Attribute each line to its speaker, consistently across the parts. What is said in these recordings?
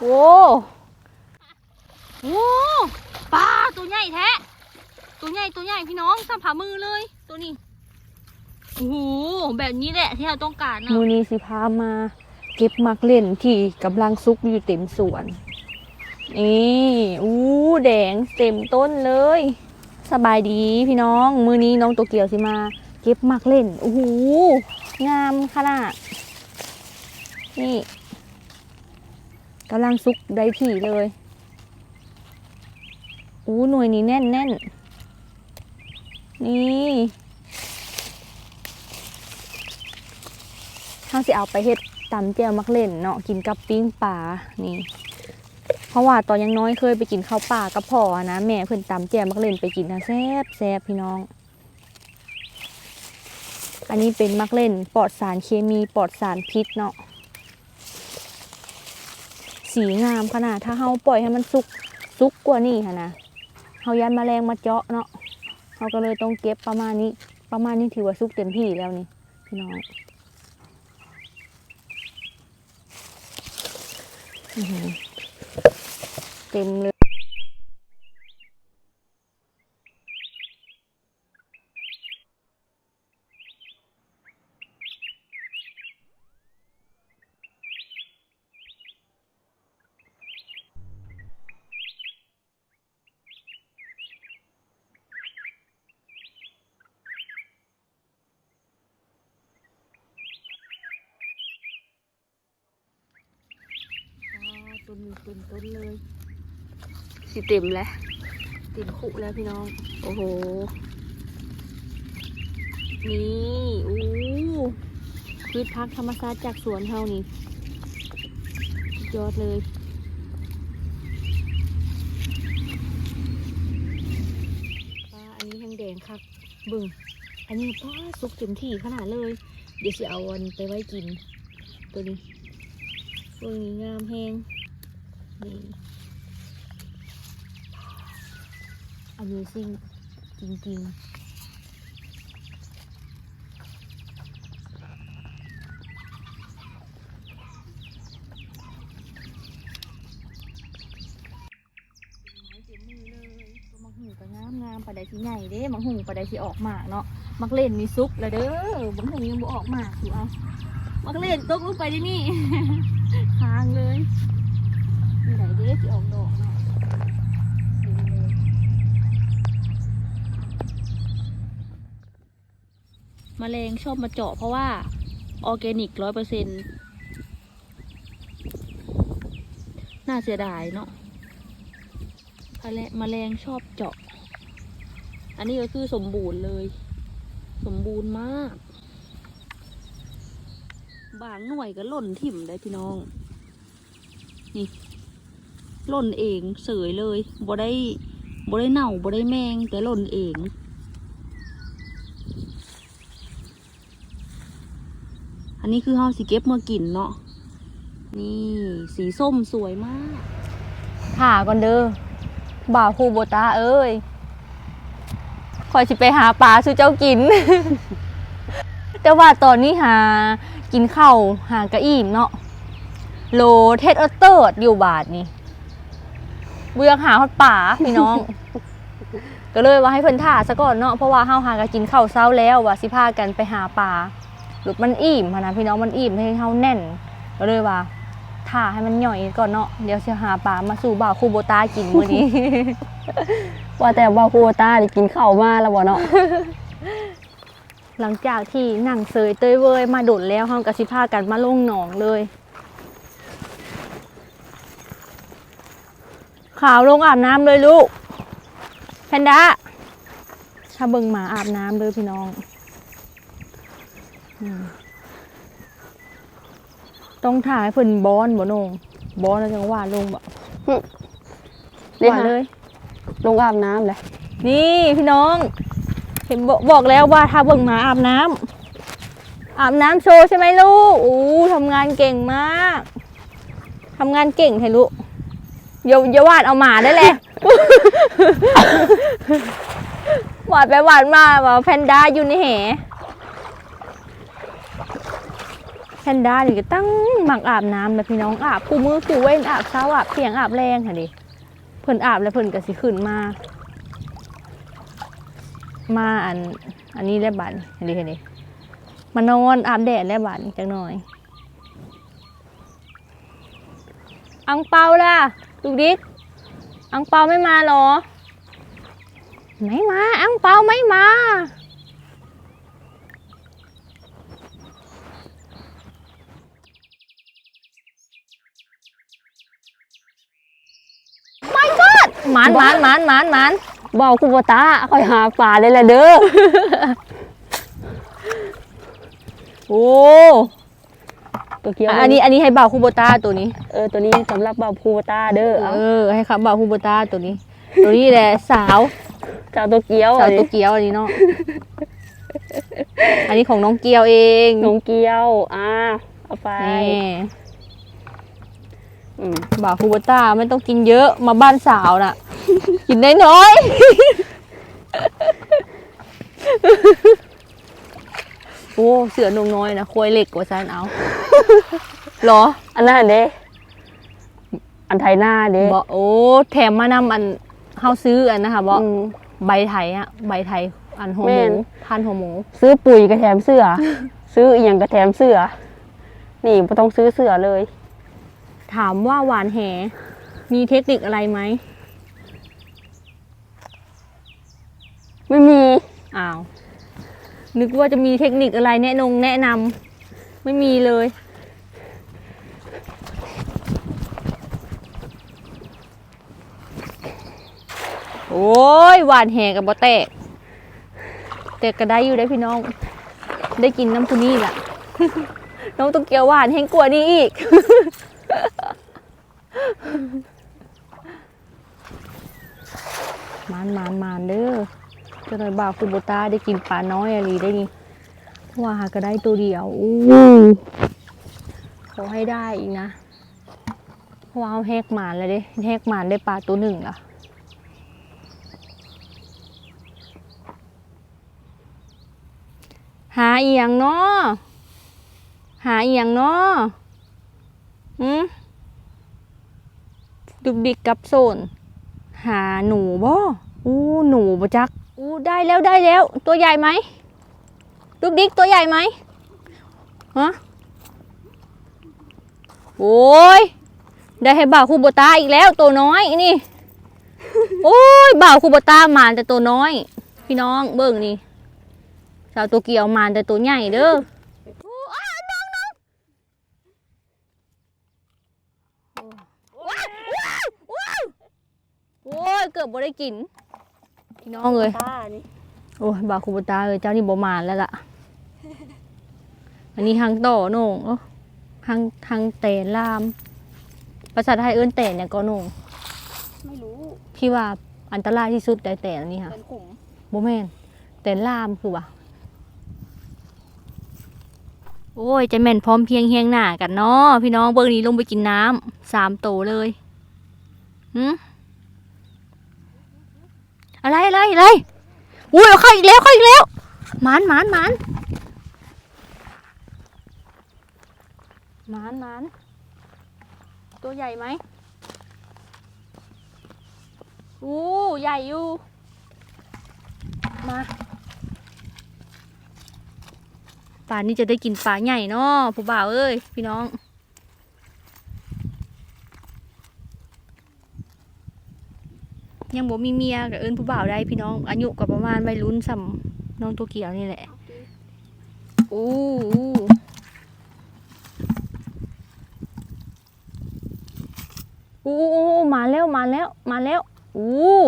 Speaker 1: โว้โว้ปลาตัวใหญ่แท้ ตัวใหญ่ตัวใหญ่พี่น้องสัมผามือเลย ตัวนี้โอ้โหแบบนี้แหละที่เราต้องการนะ
Speaker 2: มือนี้สิพามา เก็บมักเล่นที่กำลังซุกอยู่เต็มสวน นี่อู้แดงเต็มต้นเลย สบายดีพี่น้อง มือนี้น้องตัวเกียวสิมา เก็บมักเล่นโอ้โหงามขนาดนี่ กำลังซุกได้ที่เลยอู้หน่วยนี้แน่นแน่นนี่เขาสิเอาไปเฮ็ดตำแจ่วมักเล่นเนาะกินกับปิ้งปลานี่ เพราะว่าตอนยังน้อยเคยไปกินข้าวป่ากับพ่อนะแม่เพิ่อนตำแจ่วมักเล่นไปกินนะแซ่บแซ่บพี่น้อง อันนี้เป็นมักเล่นปลอดสารเคมีปลอดสารพิษเนาะ สีงามขนาดถ้าเฮาปล่อยให้มันสุกสุกกว่านี้ค่ะนะเฮายันแมลงมาเจาะเนาะเฮาก็เลยต้องเก็บประมาณนี้ ประมาณนี้ถือว่าสุกเต็มที่แล้วนี่พี่น้องเต็มเลย
Speaker 1: ต้นต้นต้นเลย
Speaker 2: สิเต็มแล้ว
Speaker 1: เต็มคุแล้วพี่น้อง โอ้โห นี่อู้พืชพักธรรมชาติจากสวนเฮานี่สุดยอดเลยปลาอันนี้แห้งแดงครับเบึงอันนี้ปลาสุกเต็มที่ขนาดเลย เดี๋ยวจะเอาวันไปไว้กิน ตัวนี้ตัวนี้งามแห้ง นี่อันนี้ซิ่งจริงๆไม้เต็มมือเลยตัวมังหูก็งามงามปลาไดที่ใหญ่เด้มังหูปลาไดที่ออกหมากเนาะ มักเล่นมีซุกแล้วเด้อบางหงยังบ่ออกหมากอยู่เอา มักเล่นตกลงไปที่นี่ค้างเลย ไหนเด้ที่ออกดอกเนาะมแมลงชอบมาเจาะเพราะว่าออร์แกนิกร้อยเปอร์เซ็นต์น่าเสียดายเนาะแมลงแมลงชอบเจาะ อันนี้ก็คือสมบูรณ์เลย สมบูรณ์มาก บางหน่วยก็หล่นถิ่มได้พี่น้อง นี่ หล่นเองเสยเลยบ่ได้บ่ได้เน่าบ่ได้แมงแต่หล่นเองอันนี้คือเฮาสิเก็บมากินเนาะนี่สีส้มสวยมาก
Speaker 2: ถ่าก่อนเด้อบ่าวครูโบตาเอ้ยคอยสิไปหาปลาสู่เจ้ากิน แต่ว่าตอนนี้หากินข้าวหากระอิ่มเนาะโลเทสเออเติร์ดอยู่บาทนี่ เบื่อหาฮอดป่าพี่น้อง ก็เลยว่าให้เพิ่นท่าซะก่อนเนาะเพราะว่าเฮาหากะกินข้าวเช้าแล้วว่าสิพากันไปหาปลาหรือมันอิ่มหั้นนะพี่น้องมันอิ่มให้เฮาแน่น ก็เลยว่าท่าให้มันหน่อยก่อนเนาะเดี๋ยวสิหาปลามาสู่บ่าวครูโบตากินมื้อนี้
Speaker 3: ว่าแต่บาคูตาได้กินข้าวมาแล้วบ่เนาะ
Speaker 2: หลังจากที่นั่งเซยเต้ยเวยมาโดดแล้วเฮาก็สิพากันมาลงหนองเลย ขาวลงอาบน้ำเลยลูกแพนด้าถ้าเบิ่งหมาอาบน้ำเลยพี่น้องอืมต้องถ่ายเพิ่นบอนบ่นงบอนแล้วจังหวะลงบ่
Speaker 3: นี่
Speaker 2: หวาน
Speaker 3: ค่ะ
Speaker 2: เลย
Speaker 3: ลงอาบน้ำเลย
Speaker 2: นี่พี่น้อง เห็นบอกบอกแล้วว่าถ้าเบิ่งหมาอาบน้ำอาบน้ำโชว์ใช่ไหมลูกอู้ทำงานเก่งมากทำงานเก่งให้ลูก อย่าอย่าวาดเอาหมาได้แหละวาดไปวาดมาว่าแพนด้าอยู่ในแหพนด้านี่ก็ตั้งหมักอาบน้ำแบบพี่น้องอาบคู่มือคู่เว้นอาบเช้าอาบเที่ยงอาบแรงค่ะดิเพิ่นอาบแล้วเพิ่นก็สิขึ้นมา มาอันอันนี้ได้บัดอันนี้ค่ะดิมานอนอาบแดดแล้วบัดจังหน่อยอังเปาล่ะ ลูกดิ๊กอังเปาไม่มาเหรอ ไม่มา อังเปาไม่มา my god หมานหมานหมานหมานหมาน
Speaker 3: บ่าคูโบตาคอยหาปลาเลยแหละเด้อ
Speaker 2: โอ้
Speaker 3: ตัวเกียว
Speaker 2: อันนี้อันนี้ให้บ่าวคูโบตาตัวนี้
Speaker 3: เออตัวนี้สำหรับบ่าวคูโบตาเด้อเอา
Speaker 2: เออให้ครับบ่าวคูโบตาตัวนี้ ตัวนี้แหละสาว
Speaker 3: จากตัวเกียว
Speaker 2: สาว
Speaker 3: อัน
Speaker 2: ตั
Speaker 3: นี้
Speaker 2: วเกียวอันนี้เนาะอันนี้ของน้องเกียวเอง
Speaker 3: น้องเกียวอ่าเอาไป
Speaker 2: นี่
Speaker 3: อืม
Speaker 2: บ่าวคูโบตาไม่ต้องกินเยอะมาบ้านสาวน่ะ กินน้อยๆ โอ้เสือนงน้อยนะควยเหล็กกว่าซันเอาเหรอ
Speaker 3: อันนั้นเด้ อันไทยหน้าเด้
Speaker 2: บอกโอ้แถมมานำอันเฮาซื้ออันนะคะบอก
Speaker 3: อืม
Speaker 2: ใบไทยอะใบไทยอันหัวห
Speaker 3: แม่
Speaker 2: มู
Speaker 3: น
Speaker 2: ทานหัวหมู
Speaker 3: ซื้อปุ๋ยกระแถมเสื้อ ซื้ออีหยังกระแถมเสื้อ นี่ไม่ต้องซื้อเสื้อเลย
Speaker 2: ถามว่าหวานแห มีเทคนิคอะไรไหม
Speaker 3: ไม่มี
Speaker 2: อ้าว นึกว่าจะมีเทคนิคอะไรแนะนงแนะนำไม่มีเลย โอ้ยหวานแหกับบอแตก แต่ก็ได้อยู่ได้พี่น้อง ได้กินน้ำพุนี่แหละน้องตุ๊กเกียวหวานแห้งกว่านี้อีก มานมานมานเด้อ จะหน่อยบ่าวคุณโบตาได้กินปลาน้อยอะไรได้นี่ว่าหาก็ได้ตัวเดียวอู้ขอให้ได้อีกนะเพราะว่าเอาแหกหมานแล้วเด้แหกหมานได้ปลาตัวหนึ่งละหาเอียงเนาะหาเอียงเนาะอืมดุกดิกกับโซน หาหนูบ่อู้หนูบ่จัก อู้ได้แล้วได้แล้ว ตัวใหญ่ไหมดุกดิ๊กตัวใหญ่ไหมฮะโอ้ยได้ให้บ่าวคูโบตาอีกแล้ว ตัวน้อยนี่ โอ้ยบ่าวคูโบตามาแต่ตัวน้อย พี่น้องเบิ่งนี่สาวตัวเกียวมานแต่ตัวใหญ่เด้อโอ้อ้าวน้องน้องว้าวว้าวว้าวโอ้ยเกือบบ่ได้กิน พี่น้องเลย
Speaker 3: ตานี่
Speaker 2: โอ้ยบาคูบตาเลยเจ้านี่บ่มานแล้วล่ะ อันนี้หางต่อโหน่งเอ้อหางหางแตนลาม ภาษาไทยเอิ้นแตนเนี่ยก็โหน่ง
Speaker 3: ไม่รู้
Speaker 2: พี่ว่าอันตรายที่สุดแต่แตนอันนี้ค่ะ
Speaker 3: เป็นขุม
Speaker 2: บ่แม่นแต่ลามคือว่าโอ้ยจะแม่นพร้อมเพรียงเฮียงหน้ากันเนาะพี่น้องเบิ่งนี้ลงไปกินน้ำสามโตเลยหืม อะไรอะไรอะไรอุ้ยเข้าอีกแล้วเข้าอีกแล้วหมานหมานหมานหมานหมานตัวใหญ่ไหมอู้ใหญ่อยู่ มาป่านนี้จะได้กินปลาใหญ่เนาะผู้บ่าวเอ้ยพี่น้อง ยังบ่มีเมียกับเอิญผู้บ่าวได้พี่น้อง อายุก็ประมาณวัยรุ่นสำน้องตัวเกียวนี่แหละโอ้อู้อู้มาแล้วมาแล้วมาแล้วอู้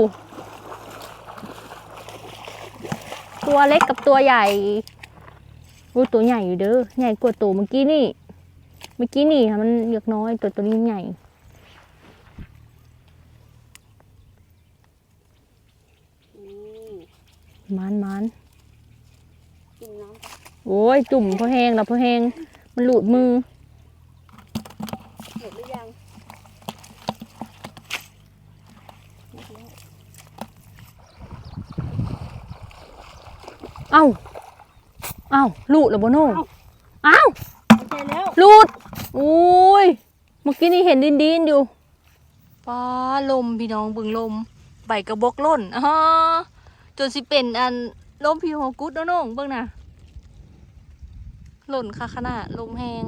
Speaker 2: ตัวเล็กกับตัวใหญ่อู้ตัวใหญ่อยู่เด้อใหญ่กว่าตัวเมื่อกี้นี่ เมื่อกี้นี่ค่ะมันเล็กน้อยตัวตัวนี้ใหญ่ มันมัน
Speaker 3: กินน้
Speaker 2: โอ้ย จุ่มพอแห้งแล้วพอแห้งมันหลุดมือำ
Speaker 3: หมดหรือยัง
Speaker 2: เอ้าเอ้าหลุดแล้วบ่โน่เอ้า
Speaker 3: ใช่แล้ว
Speaker 2: ลูดอุ้ยเมื่อกี้นี่เห็นดินดินๆอยู่ป้าลมพี่น้องเบึงลม ใบกระบอกล่นอ๋อ จนสิเป็นอันลมพิวหัวกุดเนาะน้องเบิ่งน่ะ หล่นค่ะขนาดลมแหง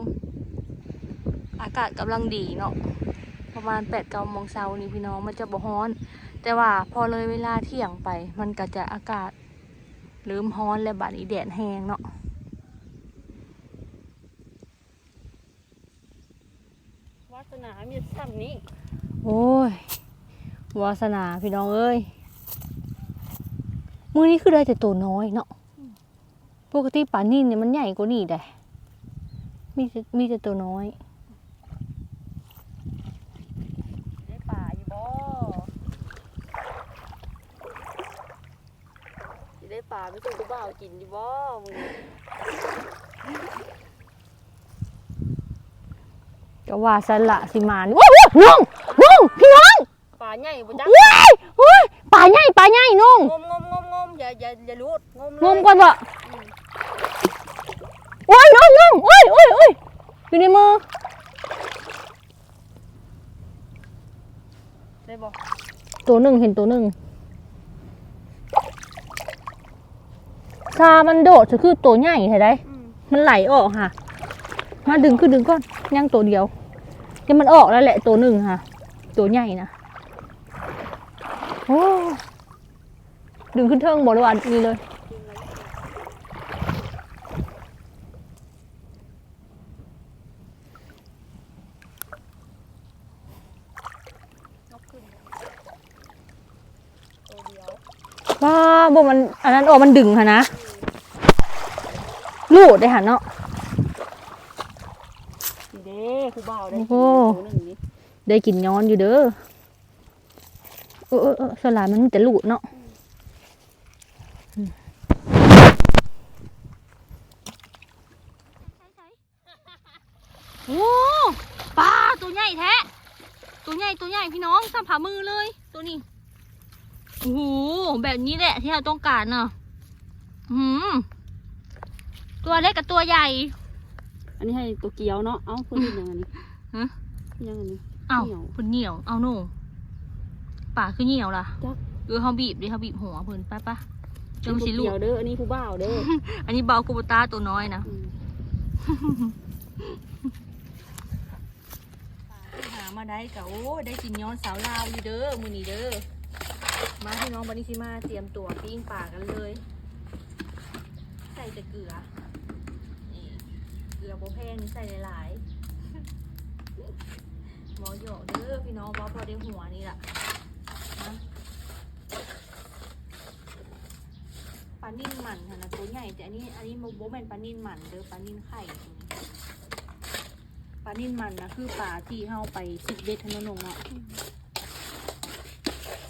Speaker 2: อากาศกำลังดีเนาะประมาณแปดเก้าโมงเช้านี่พี่น้องมันจะบ่ฮ้อน แต่ว่าพอเลยเวลาเที่ยงไป มันก็จะอากาศเริ่มฮ้อนและบาดนี้แดดแห้งเนาะ
Speaker 3: วาสนามีซ้ำนี้
Speaker 2: โอ้ยวาสนาพี่น้องเอ้ย มือนี้คือได้แต่ตัวน้อยเนาะปกติป่านิ่นเนี่ยมันใหญ่กว่านี่ได้มีแต่มีแต่ตัวน้อย
Speaker 3: ได้ป่าอยู่บ่
Speaker 2: สิได้ป่าไม่ต้องกูบ่าวกินอยู่บ่มึงก็ว่าสละสิมานว้าวน้องน้องพี่น้อง
Speaker 3: ป่าใหญ่บ่จัก
Speaker 2: ว้ายว้ายป่าใหญ่ป่าใหญ่น้อง
Speaker 3: งมงมงมงม อย่าอย่าอย่าลูดงม
Speaker 2: งมก่อนบ่โอ้ยน้องน้องโอ้ยโอ้ยโอ้ยอยู่ในมือ
Speaker 3: ได้บ่
Speaker 2: ตัวหนึ่งเห็นตัวหนึ่งซามันโดดจะคือตัวใหญ่ใช่ไหมมันไหลออกค่ะ มาดึงคือดึงก่อนยังตัวเดียวยังมันออกแล้วแหละตัวหนึ่งค่ะ ตัวใหญ่นะโอ้ ดึงขึ้นเทิงบอกเลยว่านี่เลยว้าบ่มัน อันนั้นออกมันดึงค่ะนะลูดได้หันเนาะ
Speaker 3: เด้ผู้บ่าวได้
Speaker 2: โอ้โห
Speaker 3: ตัวหนึ่งนี่
Speaker 2: ได้กินย้อนอยู่เด้อเออเออเออสลายมันจะลูดเนาะ โอ้ปลาตัวใหญ่แท้ ตัวใหญ่ตัวใหญ่พี่น้องสัมผามือเลย ตัวนี้โอ้โหแบบนี้แหละที่เราต้องการเนาะหืมตัวเล็กกับตัวใหญ่
Speaker 3: อันนี้ให้ตัวเกียวเนาะ เอ้าเพิ่นเฮ็ดยังอันนี้
Speaker 2: ฮะ
Speaker 3: ยังอันนี้
Speaker 2: เอ้า
Speaker 3: เหนียว
Speaker 2: เพิ่นเหนียว เอาโน่ป่าคือเหนียวล่ะ
Speaker 3: จัก
Speaker 2: เออเขาบีบดิเขาบีบหัวเพิ่นไปปะเจะมาสิลู
Speaker 3: ตัว
Speaker 2: ก
Speaker 3: เกียวเด้อ อันนี้ผู้บ่าวเด้อ
Speaker 2: อันนี้เบาคูโบต้าตัวน้อยนะ
Speaker 3: อื มา
Speaker 2: ได้กะโอ้ได้กินย้อนสาวลาวอยู่เด้อมือนี้เด้อมาพี่น้องบันิซิมาเตรียมตัวปิ้งป่ากันเลย ใส่แต่เกลือนี่เกลือโบแพงนี่ใส่หลายๆหมอหยอกเด้อพี่น้องว่าพอได้หัวนี่แหละมาปลานิ่นหมันค่ะนะตัวใหญ่แต่อันนี้อันนี้โบแมนปลานิ่นหมันเด้อปลานิ่นไข่านิ่นมันนะคือปลาที่เข้าไปซิกเด็ดทนนงเนาะ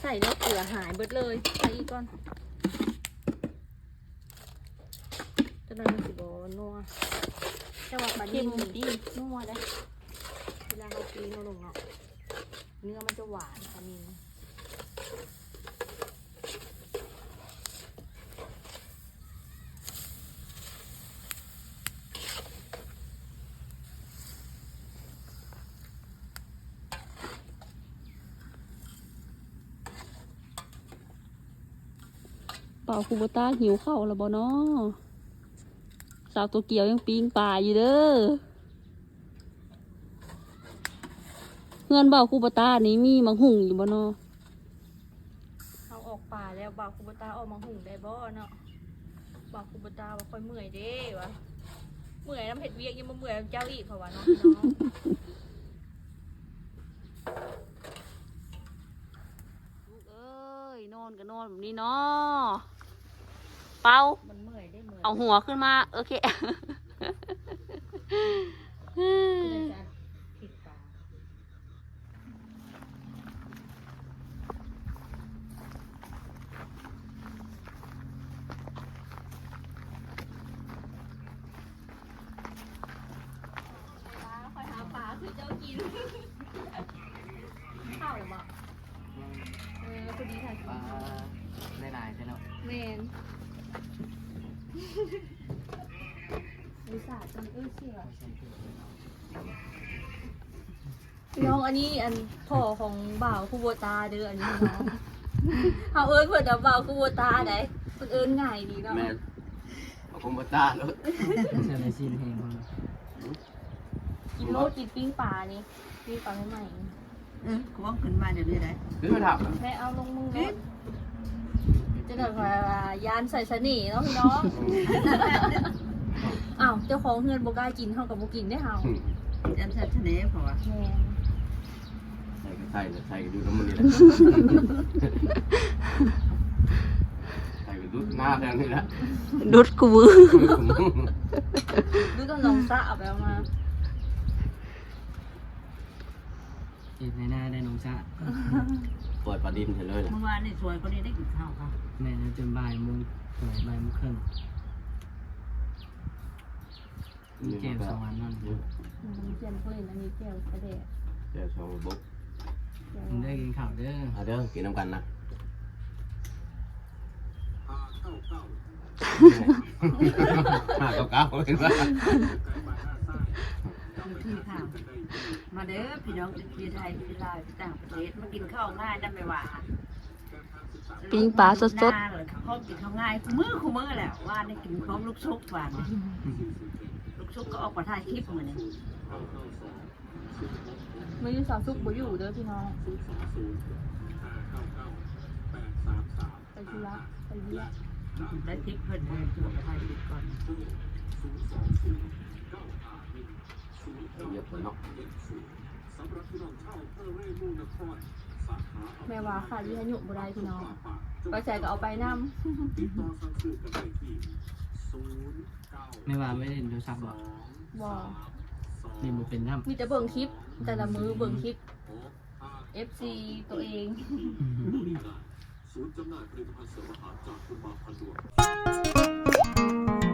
Speaker 2: ใส่แล้วเกลือหายเบิดเลยใส่อีกก่อนจะนอนมันสิบอนัวแต่ว่าปลานิ่นมันดีนัวได้เวลาเราปีนเราลงเนาะเนื้อมันจะหวานปลานิ่น
Speaker 3: ป่าคูโบต้าหิวข้าวแล้วบ่เนาะสาวตัวเกียวยังปีงป่าอยู่เด้อเพื่อนเบาคูโบต้านี่มีมังหุ่งอยู่บ่เนาะ
Speaker 2: เอาออกป่าแล้วบ่าวคุบตาออกมาหุงได้บ่เนาะบ่าวคุบตาว่าค่อยเมื่อยเด้วะเมื่อยน้ำเผ็ดเวียกยังมาเมื่อยน้ำเจ้าอีกเพราะว่าเนาะพี่น้อง
Speaker 3: ลูกเอ้ยนอนก็นอนแบบนี้เนาะ เป่า
Speaker 2: มันเมื่อยได้เมื่อย
Speaker 3: เอาหัวขึ้นมา โอเค
Speaker 2: ผิดป่าคอยหาปลาคือเจ้ากิน พี่น้องอันนี้อันพ่อของบ่าวคูโบตาเด้ออันนี้พี่น้องเฮาเอิ้นเพิ่นว่าบ่าวคูโบตาได้เพิ่นเอิ้นง่ายดีเนาะ
Speaker 4: แม่นเอาคอมพิวเตอร์แล้ว
Speaker 5: เชื่อในซีนเพลงของ
Speaker 2: กินโลกินปิ้งปลานี่ปิ้งปลาใหม่
Speaker 6: เออกูว่าขึ้นมาเดี๋ยวนี้ได้
Speaker 4: คือมาถาม
Speaker 2: ๆแม่เอาลงมือเนาะจะได้ว่ายานใส่สนิเนาะพี่น้องอ้าวเจ้าของเฮือนบ่กล้ากินเฮาก็บ่กินได้เฮา
Speaker 6: ยันชัดชะเนเพราะว่า
Speaker 2: แม่น
Speaker 4: ใส่ก็ใส่เลยใส่ก็ดูน้ำมันนี่แหละใส่ก็ดูหน้าแทนนี่แหละ
Speaker 3: ดุดกูวือ
Speaker 2: ดูต้นลองซะเอาไปเอามา
Speaker 5: เอ็ดในหน้าได้น้องชา
Speaker 4: เปิดประดินเฉยเลยแหละ
Speaker 6: เมื่อวานนี่สวยคนนี้ได้กินข้าวค่ะ
Speaker 5: แม่นะจนบ่ายโมงสวยบ่ายโมงครึ่งมีเจลสองอันนั่น
Speaker 2: อืมเจียนเขาเล่นอันนี้แก้วกระเดะ
Speaker 4: เจ้าชองบุ๊ก
Speaker 2: แก้ว
Speaker 5: ผม ได้กินข้าวเด้อ
Speaker 4: เอาเด้อกินน้ำกันนะห้าเก้าเก้าเห็นปะ
Speaker 6: คือที่ข้าวมาเด้อพี่น้องที่ไทยที่ลาวที่ต่างประเทศมากินข้าวง่ายได้ไหมวะ
Speaker 3: ปิ้งปลาสด
Speaker 6: ๆเลยเขากินข้าวง่ายคู่มือคู่มือแหละว่าได้กินพร้อมลูกชุบหวานลูกชุบก็ออกมาถ่ายคลิปเหมือนนี่
Speaker 2: ไม่ได้สาวซุกบ่อยู่เด้อพี่น้องไปธุระไปเยี่ยม
Speaker 6: ได้คลิปเพิ่นเลยตัวมาถ่ายคลิปก่อน
Speaker 4: เยอะเลยเนาะ
Speaker 2: แม่ว่าค่ะที่ให้หยุบ่ได้พี่น้องไปใส่ก็เอาไปนำ
Speaker 5: ไม่ว่าไม่ได้เล่นโทรศัพท์บอก นี่มันเป็นน้ำ
Speaker 2: มีแต่เบิ่งคลิป แต่ละมือเบิ่งคลิป FC ตัวเอง
Speaker 5: ศูนย์จำหน่ายผลิตภัณฑ์เสริมอาหารจากคุณมาพันดวง